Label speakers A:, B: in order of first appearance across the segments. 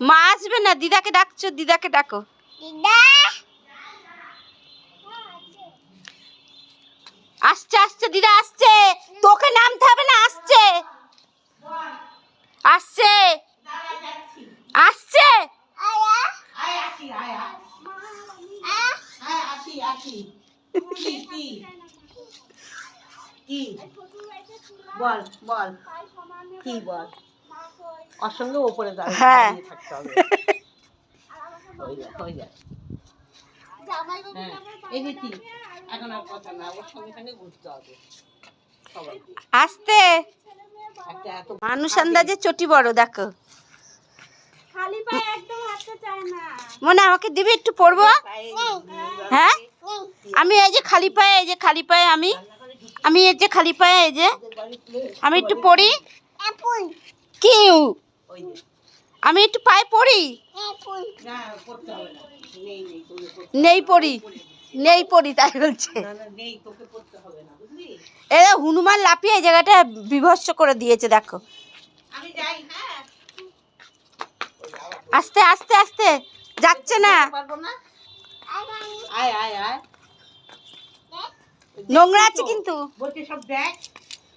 A: মা আসবে না? দিদাকে ডাকছো দিদাকে ডাকো। আসছে আসছে দিদা আসছে। তোকে নামতে হবে না আসছে। আসছে। আসছে।
B: আয়া।
C: আয় আসি আয় আয়
B: আয়া।
C: আয় আসি আসি। কি কি? কি? বল বল। কি বল? ওর সঙ্গে ওপরে দাঁড়িয়ে
A: হ্যাঁ।
C: দাঁড়িয়ে থাকতে হবে। হয়ে হয়ে হ্যাঁ এই যে কি? এখন আর কথা না ওর সঙ্গে সঙ্গে ঘুরতে হবে।
A: আসতে। মানুষ আন্দাজে চটি বড় দেখো।
B: খালি পায়ে একদম হাঁটতে চায় না।
A: মনে আমাকে দিবি একটু পড়ব হ্যাঁ। আমি এই যে খালি পায়ে এই যে খালি পায়ে আমি আমি এই যে খালি পায়ে এই যে আমি একটু পড়ি কিউ? আমি একটু পায়ে পড়ি?
B: অ্যাপল
C: না করতে হবে না। নেই
A: পড়ি। নেই পড়ি তাই বলছে।
C: না না নেই তোকে করতে হবে না বুঝলি?
A: এরা হনুমান লাফিয়ে এই জায়গাটা বিভৎস করে দিয়েছে দেখো।
C: আমি যাই হ্যাঁ।
A: আস্তে আস্তে আস্তে যাচ্ছে না।
C: পারব না? আয় আয় আয়।
A: নোংরা আছে কিন্তু।
C: সব দেখ।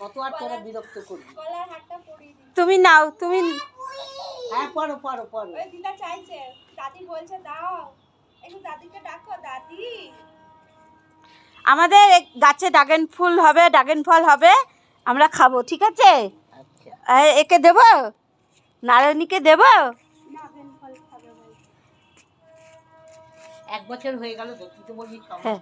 C: কত আর তোরা বিরক্ত করবি?
A: তুমি নাও তুমি
C: হ্যাঁ পড়ো পড়ো পড়ো
B: দিদা চাইছে। দাদি বলছে দাও। একটু দাদিকে ডাকো দাদি।
A: আমাদের গাছে ড্রাগন ফুল হবে ড্রাগন ফল হবে আমরা খাব ঠিক আছে?
C: আচ্ছা।
A: একে দেবো? নারায়ণীকে দেবো?
C: এক বছর হয়ে গেল
A: হ্যাঁ।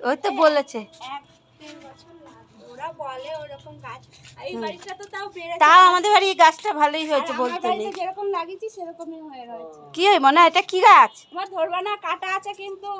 A: ওই তো বলেছে
B: এক দেড় বছর লাগবে ওরা বলে ওরকম গাছ। এই বাড়িটা তো তাও
A: তাও আমাদের বাড়ি এই গাছটা ভালোই হয়েছে বলতে নেই।
B: যেরকম লাগিয়েছি সেরকমই হয়ে রয়েছে।
A: কি হয় মনে হয়? এটা কি গাছ?
B: আমার ধরবা না কাটা আছে কিন্তু।